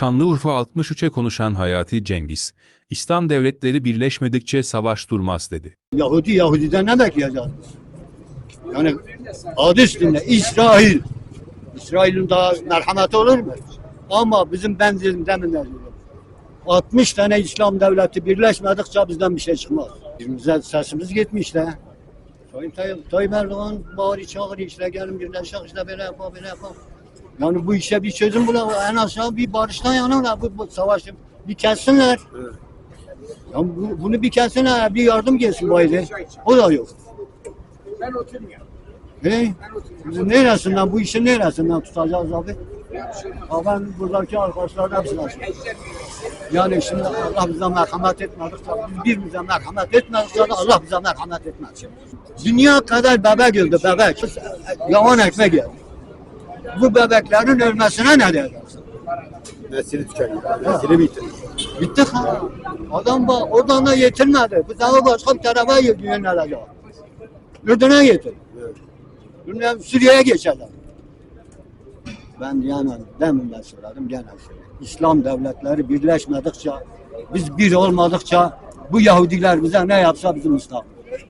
Şanlıurfa 63'e konuşan Hayati Cengiz, İslam devletleri birleşmedikçe savaş durmaz dedi. Yahudi Yahudi'den ne bekleyeceğiz? Yani adı üstünde İsrail. İsrail'in daha merhameti olur mu? Ama bizim benzerimden de 60 tane İslam devleti birleşmedikçe bizden bir şey çıkmaz. Birbirimize sesimiz gitmiş de. Tayyip, Erdoğan bağırı çağırıyor işte gelin birleşik işte böyle yapalım böyle yapalım. Yani bu işe bir çözüm bulalım. En aşağı bir barıştan yanarlar bu, bu savaşı. Bir kessinler. Ya bu- bunu bir kessinler, bir yardım gelsin bu aile. O da yok. Ben oturmuyorum. He? Biz neresinden, bu işin neresinden tutacağız abi? Ha ben buradaki arkadaşlardan hepsine söylüyorum. Yani şimdi Allah bize merhamet etmedikçe, biz birbirimize merhamet etmedikçe de Allah bize merhamet etmez. Dünya kadar bebek öldü, bebek. Yavan ekmek yedi. Bu bebeklerin ölmesine ne diyeceksin? Nesili tükeniyor. Nesili bitti. Bitti ha. Adam bak oradan da yetinmedi. Bu daha başka bir tarafa yönelecek. Ürdün'e getir. Dünya Suriye'ye geçerler. Ben yani demin de söyledim gene söyleyeyim. İslam devletleri birleşmedikçe, biz bir olmadıkça bu Yahudiler bize ne yapsa bizim İslam.